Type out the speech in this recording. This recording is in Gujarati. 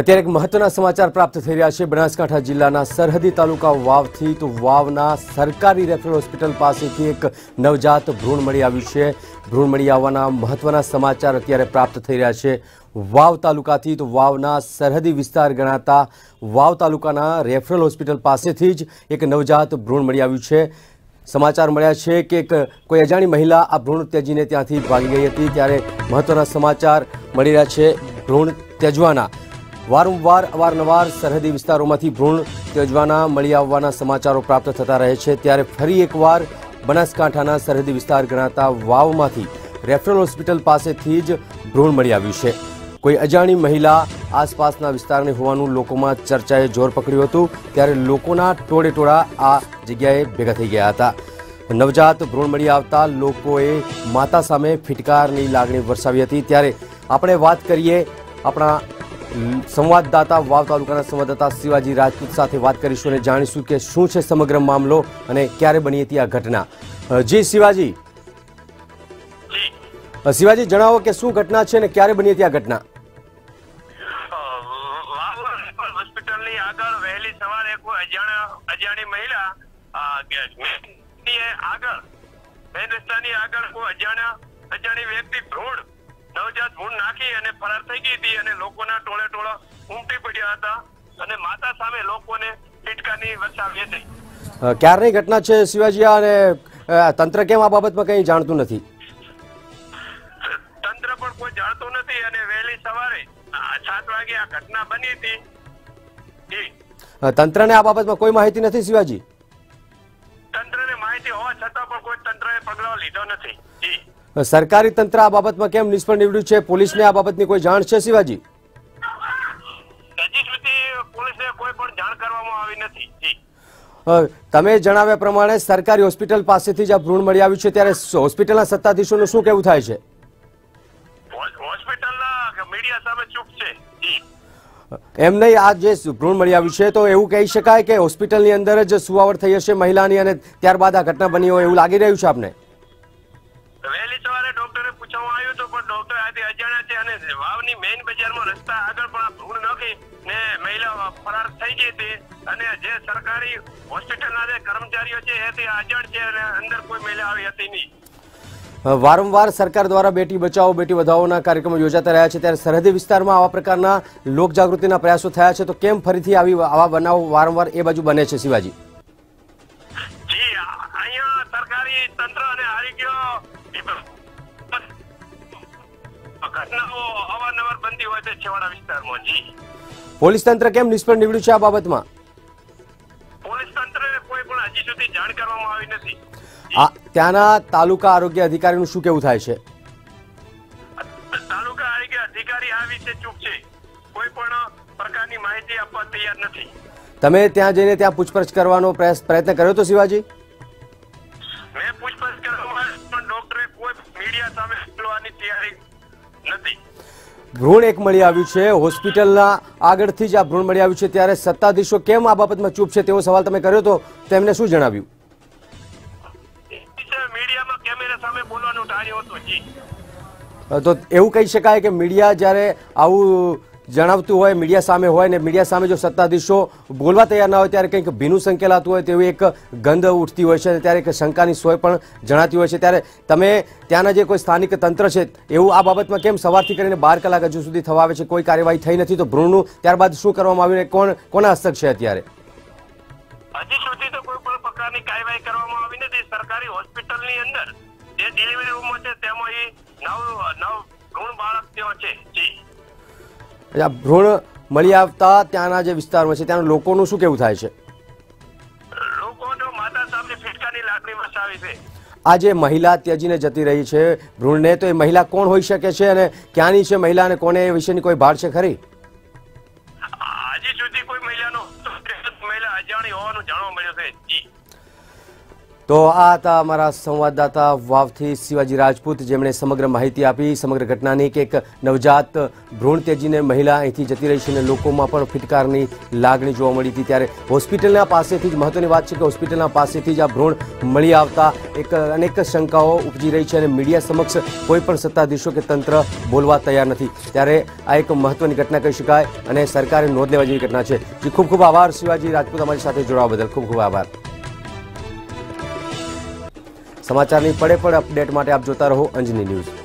અત્યારે એક મહત્વના સમાચાર પ્રાપ્ત થઈ રહ્યા છે. બનાસકાંઠા જિલ્લાના સરહદી તાલુકા વાવથી તો વાવના સરકારી રેફરલ હોસ્પિટલ પાસેથી એક નવજાત ભ્રૂણ મળી આવ્યું છે. ભ્રૂણ મળી આવવાના મહત્વના સમાચાર અત્યારે પ્રાપ્ત થઈ રહ્યા છે. વાવ તાલુકાથી તો વાવના સરહદી વિસ્તાર ગણાતા વાવ તાલુકાના રેફરલ હોસ્પિટલ પાસેથી જ એક નવજાત ભ્રૂણ મળી આવ્યું છે. સમાચાર મળ્યા છે કે એક કોઈ અજાણી મહિલા આ ભ્રૂણ ત્યજીને ત્યાંથી ભાગી ગઈ હતી. ત્યારે મહત્વના સમાચાર મળી રહ્યા છે. ભ્રૂણ ત્યજવાના વારંવાર, અવારનવાર સરહદી વિસ્તારોમાંથી ભ્રૂણ ત્યજવાના, મળી આવવાના સમાચારો પ્રાપ્ત થતા રહે છે. ત્યારે ફરી એકવાર બનાસકાંઠાના સરહદી વિસ્તાર ગણાતા વાવમાંથી રેફરલ હોસ્પિટલ પાસેથી જ ભ્રૂણ મળી આવ્યું છે. કોઈ અજાણી મહિલા આસપાસના વિસ્તારની હોવાનું લોકોમાં ચર્ચાએ જોર પકડ્યું હતું. ત્યારે લોકોના ટોળે ટોળા આ જગ્યાએ ભેગા થઈ ગયા હતા. નવજાત ભ્રૂણ મળી આવતા લોકોએ માતા સામે ફિટકારની લાગણી વરસાવી હતી. ત્યારે આપણે વાત કરીએ આપણા સંવાદદાતા વાવ તાલુકાના સંવાદદાતા શિવાજી રાજપૂત સાથે વાત કરીશું અને જાણીશું કે શું છે સમગ્ર મામલો અને ક્યારે બની હતી આ ઘટના. જી શિવાજી. શિવાજી, જણાવો કે શું ઘટના છે અને ક્યારે બની હતી આ ઘટના? આગળ વહેલી સવારે કોઈ અજાણી મહિલા રસ્તાની આગળ કોઈ અજાણ્યા, અજાણી વ્યક્તિ ભ્રૂણ નવજાત ભૂણ નાખી અને ફરાર થઈ ગઈ હતી અને લોકોના ટોળે ટોળા ઉમટી પડ્યા હતા અને માતા સામે લોકોને ફિટકાની વરસાવી હતી. ક્યારની ઘટના છે શિવાજી? અને તંત્ર કેમ આ બાબતમાં કંઈ જાણતું નથી? તંત્ર પણ કોઈ જાણતું નથી અને વહેલી સવારે સાત વાગે આ ઘટના બની હતી. તંત્રને આ બાબતમાં કોઈ માહિતી નથી શિવાજી? તંત્રને માહિતી હોવા છતાં પણ કોઈ તંત્રએ પગલાઓ લીધો નથી. સરકારી તંત્ર આ બાબતમાં કેમ નિષ્ફળ નીવડ્યું છે? પોલીસને આ બાબતની કોઈ જાણ છે શિવાજી? તમે જણાવ્યા પ્રમાણે સરકારી હોસ્પિટલ પાસેથી જ આ ભ્રૂણ મળી આવ્યું છે. ત્યારે હોસ્પિટલના સત્તાધીશોનું શું કેવું થાય છે? એમ નહીં આ જે ભ્રૂણ મળી આવ્યું છે તો એવું કહી શકાય કે હોસ્પિટલની અંદર જ સુવાવડ થઈ હશે મહિલાની અને ત્યારબાદ આ ઘટના બની હોય એવું લાગી રહ્યું છે આપને? વહેલી સવારે ડોક્ટરે પૂછવામાં આવ્યું હતું, પણ ડોક્ટર આજે અજાણ્યા છે અને વાવની મેઇન બજારમાં રસ્તા આગળ પણ આ ભ્રૂણ નાખી ને મહિલા ફરાર થઈ ગઈ હતી. અને જે સરકારી હોસ્પિટલના જે કર્મચારીઓ છે એ અજાણ છે અને અંદર કોઈ મહિલા આવી હતી નહીં. વારંવાર સરકાર દ્વારા બેટી બચાવો, બેટી વધાવોના કાર્યક્રમો યોજાતા રહ્યા છે. ત્યારે સરહદી વિસ્તારમાં આવા પ્રકારના લોક જાગૃતિના પ્રયાસો થયા છે. તો કેમ ફરીથી આવી આવા બનાવો વારંવાર એ બાજુ બને છે, શિવાજી? ઘટનાઓ અવારનવાર બનતી હોય છે છેવાડા વિસ્તારમાં જી. પોલીસ તંત્ર કેમ નિષ્ફળ નીવડ્યું છે આ બાબતમાં? પોલીસ તંત્રને કોઈ પણ હજી સુધી જાણ કરવામાં આવી નથી. આ ત્યાંના તાલુકા આરોગ્ય અધિકારીનું શું કેવું થાય છે? તાલુકા આરોગ્ય અધિકારી આ વિશે ચૂપ છે. કોઈ પણ પ્રકારની માહિતી આપવા તૈયાર નથી. તમે ત્યાં જઈને ત્યાં પૂછપરછ કરવાનો પ્રયાસ પ્રયત્ન કર્યો તો શિવાજી? ભ્રૂણ એક મળી આવ્યું છે. હોસ્પિટલના આગળથી જ આ ભ્રૂણ મળી આવ્યું છે. ત્યારે સત્તાધીશો કેમ આ બાબતમાં ચૂપ છે તેવો સવાલ તમે કર્યો તો તેમને શું જણાવ્યું? હતું તો એવું કહી શકાય કે મીડિયા જ્યારે આવું જણાવતું હોય, મીડિયા સામે હોય ને મીડિયા સામે જો સત્તાધીશો બોલવા તૈયાર ના હોય ત્યારે કંઈક ભીનું સંકેલાતું હોય તેવી એક ગંધ ઉઠતી હોય છે ત્યારે એક શંકાની સોય પણ જણાતી હોય છે. ત્યારે તમે ત્યાંના જે કોઈ સ્થાનિક તંત્ર છે, એવું આ બાબતમાં કેમ સવારથી કરીને બાર કલાક હજુ સુધી થવા આવે છે? કોઈ કાર્યવાહી થઈ નથી તો ભ્રૂણનું ત્યારબાદ શું કરવામાં આવ્યું કોણ, કોના હસ્તક છે અત્યારે? હજી સુધી તો કોઈ પણ પ્રકારની કાર્યવાહી કરવામાં આવી નથી. સરકારી હોસ્પિટલની અંદર જે ડિલિવરી રૂમ છે, તેમાં નવ નવ ગુણ બાળક ત્યાં છે. ભ્રૂણ મળી આવતા ત્યાંના જે વિસ્તારમાં છે ત્યાંના લોકોનું શું કેવું થાય છે? લોકોનો માતા સામે ફિટકાની લાગણી વસાવી છે. આ જે મહિલા ત્યજીને જતી રહી છે ભ્રૂણને તો એ મહિલા કોણ હોઈ શકે છે અને ક્યાંની છે મહિલા અને કોને એ વિશેની કોઈ ભાર છે ખરી? તો આ હતા અમારા સંવાદદાતા વાવથી શિવાજી રાજપૂત, જેમણે સમગ્ર માહિતી આપી. સમગ્ર ઘટનાની કે એક નવજાત ભ્રૂણ તેજીને મહિલા અહીંથી જતી રહી છે અને લોકોમાં પણ ફિટકારની લાગણી જોવા મળી હતી. ત્યારે હોસ્પિટલના પાસેથી જ, મહત્વની વાત છે કે હોસ્પિટલના પાસેથી જ આ ભ્રૂણ મળી આવતા એક અનેક શંકાઓ ઉપજી રહી છે અને મીડિયા સમક્ષ કોઈ પણ સત્તાધીશો કે તંત્ર બોલવા તૈયાર નથી. ત્યારે આ એક મહત્વની ઘટના કહી શકાય અને સરકારે નોંધ લેવા જેવી ઘટના છે. ખૂબ ખૂબ આભાર શિવાજી રાજપૂત અમારી સાથે જોડાવા બદલ. ખૂબ ખૂબ આભાર. સમાચારની પડે પણ અપડેટ માટે આપ જોતા રહો અંજની ન્યૂઝ.